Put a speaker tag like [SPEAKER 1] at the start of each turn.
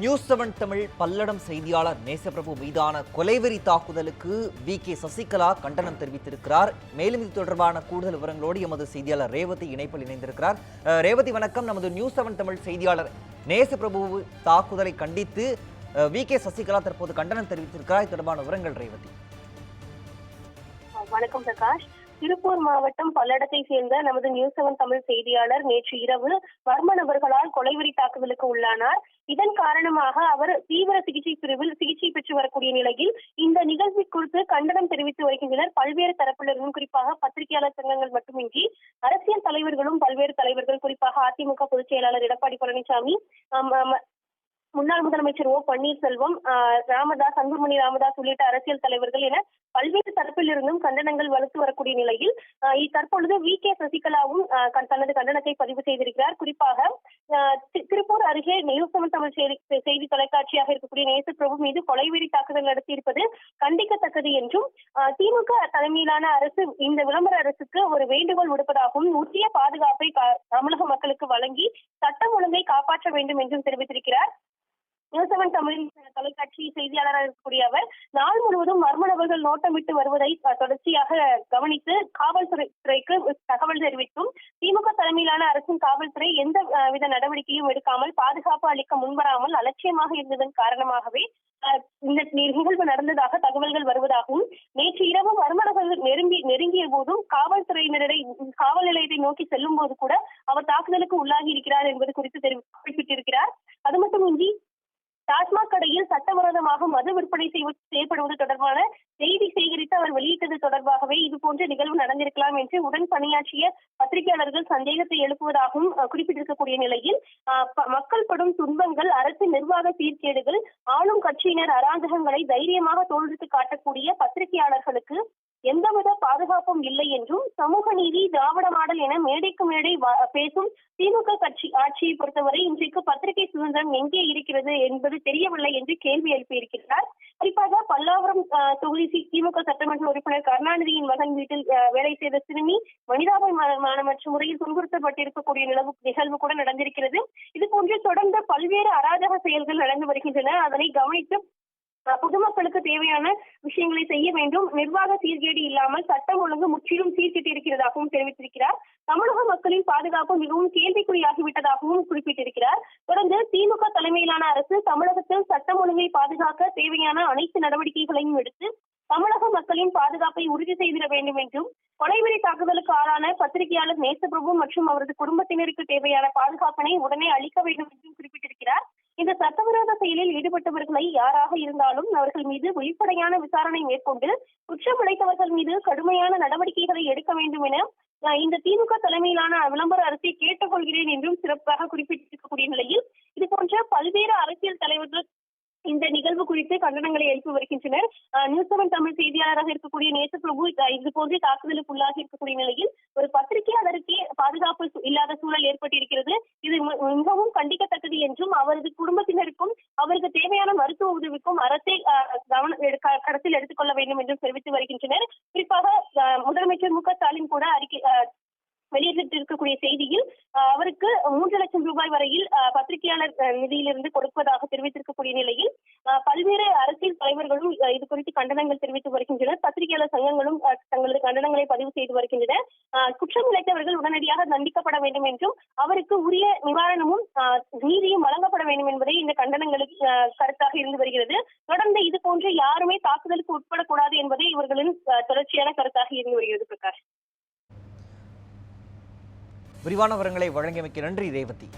[SPEAKER 1] News seven Tamil Palladam செய்தியாளர் நேசப்பிரபு மீதான கொலைவெறி தாக்குதலுக்கு வி கே சசிகலா கண்டனம் தெரிவித்திருக்கிறார். மேலும் இது தொடர்பான கூடுதல் விவரங்களோடு எமது செய்தியாளர் ரேவதி இணைப்பில் இணைந்திருக்கிறார். ரேவதி வணக்கம். நமது நியூஸ் செவன் தமிழ் செய்தியாளர் நேசப்பிரபு தாக்குதலை கண்டித்து வி கே சசிகலா தற்போது கண்டனம் தெரிவித்திருக்கிறார். இது தொடர்பான விவரங்கள் ரேவதி.
[SPEAKER 2] வணக்கம் பிரகாஷ். திருப்பூர் மாவட்டம் பல்லடத்தை சேர்ந்த நமது நியூஸ் செவன் தமிழ் செய்தியாளர் நேற்று இரவு மர்ம நபர்களால் கொலைவெறி தாக்குதலுக்கு உள்ளானார். இதன் காரணமாக அவர் தீவிர சிகிச்சை பிரிவில் சிகிச்சை பெற்று வரக்கூடிய நிலையில் இந்த நிகழ்ச்சி குறித்து கண்டனம் தெரிவித்து வருகின்றனர். பல்வேறு தரப்பினரும் குறிப்பாக பத்திரிகையாளர் சங்கங்கள் மட்டுமின்றி அரசியல் தலைவர்களும் பல்வேறு தலைவர்கள் குறிப்பாக அதிமுக பொதுச் செயலாளர் எடப்பாடி பழனிசாமி முன்னாள் முதலமைச்சர் ஓ பன்னீர்செல்வம் ராமதாஸ் அன்புமணி ராமதாஸ் உள்ளிட்ட அரசியல் தலைவர்கள் என பல்வேறு தரப்பிலிருந்தும் கண்டனங்கள் வலுத்து வரக்கூடிய நிலையில் தற்பொழுது வி. கே. சசிகலாவும் தனது கண்டனத்தை பதிவு செய்திருக்கிறார். குறிப்பாக திருப்பூர் அருகே நியூஸ் தமிழ் செய்தி செய்தி தொலைக்காட்சியாக இருக்கக்கூடிய நேசப்பிரபு மீது கொலைவெறி தாக்குதல் நடத்தியிருப்பது கண்டிக்கத்தக்கது என்றும் ஆஹ், திமுக தலைமையிலான அரசு இந்த விளம்பர அரசுக்கு ஒரு வேண்டுகோள் விடுப்பதாகவும் உரிய பாதுகாப்பை தமிழக மக்களுக்கு வழங்கி சட்டம் ஒழுங்கை காப்பாற்ற வேண்டும் என்றும் தெரிவித்திருக்கிறார். நியூசவன் தமிழின் தொலைக்காட்சி செய்தியாளராக இருக்கக்கூடிய அவர் நாள் முழுவதும் மர்ம நபர்கள் நோட்டமிட்டு வருவதை தொடர்ச்சியாக கவனித்து காவல்துறை துறைக்கு தகவல் தெரிவித்தும் திமுக தலைமையிலான அரசின் காவல்துறை எந்த வித நடவடிக்கையும் எடுக்காமல் பாதுகாப்பு அளிக்க முன்வராமல் அலட்சியமாக இருந்ததன் காரணமாகவே அஹ், இந்த நிகழ்வு நடந்ததாக தகவல்கள் வருவதாகவும் நேற்று இரவு மர்ம நபர்கள் நெருங்கி நெருங்கிய போதும் காவல்துறையினரை காவல் நிலையத்தை நோக்கி செல்லும் போது கூட அவர் தாக்குதலுக்கு உள்ளாகி இருக்கிறார் என்பது குறித்து தெரிவி குறிப்பிட்டிருக்கிறார் அது மட்டுமின்றி டாஸ்மாக் கடையில் சட்டவிரோதமாக மது விற்பனை செய்யப்படுவது தொடர்பான செய்தி சேகரித்து அவர் வெளியிட்டது தொடர்பாகவே இது போன்ற நிகழ்வு நடந்திருக்கலாம் என்று உடன் பணியாற்றிய பத்திரிகையாளர்கள் சந்தேகத்தை எழுப்புவதாகவும் குறிப்பிட்டிருக்கக்கூடிய நிலையில் மக்கள் படும் துன்பங்கள் அரசு நிர்வாக சீர்கேடுகள் ஆளும் கட்சியினர் அராஜகங்களை தைரியமாக தோல்வித்து காட்டக்கூடிய பத்திரிகையாளர்களுக்கு எந்தவித பாதுகாப்பும் இல்லை என்றும் சமூக நீதி திராவிட மாடல் என மேடைக்கு மேடை பேசும் திமுக கட்சி ஆட்சியை பொறுத்தவரை இன்றைக்கு பத்திரிகை சுதந்திரம் எங்கே இருக்கிறது என்பது தெரியவில்லை என்று கேள்வி எழுப்பியிருக்கிறார். குறிப்பாக பல்லாவரம் அஹ், தொகுதி திமுக சட்டமன்ற உறுப்பினர் கருணாநிதியின் மகன் வீட்டில் வேலை செய்த சிறுமி மனிதாபிமானமற்ற முறையில் துன்புறுத்தப்பட்டிருக்கக்கூடிய நிலவு நிகழ்வு கூட நடந்திருக்கிறது. இது போன்று தொடர்ந்து பல்வேறு அராஜக செயல்கள் நடந்து வருகின்றன. அதனை கவனித்து பொதுமக்களுக்கு தேவையான விஷயங்களை செய்ய வேண்டும். நிர்வாக சீர்கேடு இல்லாமல் சட்டம் ஒழுங்கு முற்றிலும் சீர்கிட்டு இருக்கிறதாகவும் தெரிவித்திருக்கிறார். தமிழக மக்களின் பாதுகாப்பு மிகவும் கேள்விக்குறியாகிவிட்டதாகவும் குறிப்பிட்டிருக்கிறார். தொடர்ந்து திமுக தலைமையிலான அரசு தமிழகத்தில் சட்டம் ஒழுங்கை பாதுகாக்க தேவையான அனைத்து நடவடிக்கைகளையும் எடுத்து தமிழக மக்களின் பாதுகாப்பை உறுதி செய்திட வேண்டும் என்றும் கொலைவெறி தாக்குதலுக்கு ஆளான பத்திரிகையாளர் நேசபிரபு மற்றும் அவரது குடும்பத்தினருக்கு தேவையான பாதுகாப்பினை உடனே அளிக்க வேண்டும் என்றும் குறிப்பிட்டிருக்கிறார். இந்த சட்டவிரோத செயலில் ஈடுபட்டவர்களை யாராக இருந்தாலும் அவர்கள் மீது வெளிப்படையான விசாரணை மேற்கொண்டு குற்றம் இழைத்தவர்கள் மீது கடுமையான நடவடிக்கைகளை எடுக்க வேண்டும் என இந்த திமுக தலைமையிலான விளம்பர அரசை கேட்டுக்கொள்கிறேன் என்றும் சிறப்பாக குறிப்பிட்டிருக்கக்கூடிய நிலையில் இது போன்ற பல்வேறு அரசியல் தலைவர்கள் இந்த நிகழ்வு குறித்து கண்டனங்களை எழுப்பி வருகின்றனர். நியூஸ் செவன் தமிழ் செய்தியாளராக இருக்கக்கூடிய நேச பிரபு இது போன்ற தாக்குதலுக்கு உள்ளாகி இருக்கக்கூடிய நிலையில் ஒரு பத்திரிகையாளருக்கே பாதுகாப்பு இல்லாத சூழல் ஏற்பட்டிருக்கிறது. இது மிகவும் கண்டிக்கத்தக்கது என்றும் அவரது குடும்பத்தினருக்கும் அவருக்கு தேவையான மருத்துவ உதவிக்கும் அரசை அஹ், கவன எடு- க- கருத்தில் எடுத்துக்கொள்ள வேண்டும் என்றும் தெரிவித்து வருகின்றனர். குறிப்பாக அஹ், முதலமைச்சர் மு க ஸ்டாலின் கூட அறிக்கை வெளியிட்டிருக்கக்கூடிய செய்தியில் அவருக்கு மூன்று லட்சம் ரூபாய் வரையில் பத்திரிகையாளர் நிதியிலிருந்து கொடுப்பதாக தெரிவித்திருக்கக்கூடிய நிலையில் பல்வேறு அரசியல் தலைவர்களும் இது குறித்து கண்டனங்கள் தெரிவித்து வருகின்றனர். பத்திரிகையாளர் சங்கங்களும் தங்களது கண்டனங்களை பதிவு செய்து வருகின்றனர். குற்றம் இழைத்தவர்கள் உடனடியாக தண்டிக்கப்பட வேண்டும் என்றும் அவருக்கு உரிய நிவாரணமும் நீதியும் வழங்கப்பட வேண்டும் என்பதே இந்த கண்டனங்களுக்கு கருத்தாக இருந்து வருகிறது. தொடர்ந்து இது போன்று யாருமே தாக்குதலுக்கு உட்படக்கூடாது என்பதே இவர்களின் தொடர்ச்சியான கருத்தாக இருந்து வருகிறது பிரகாஷ்.
[SPEAKER 1] விரிவான விவரங்களை வழங்கியமைக்கு நன்றி ரேவதி.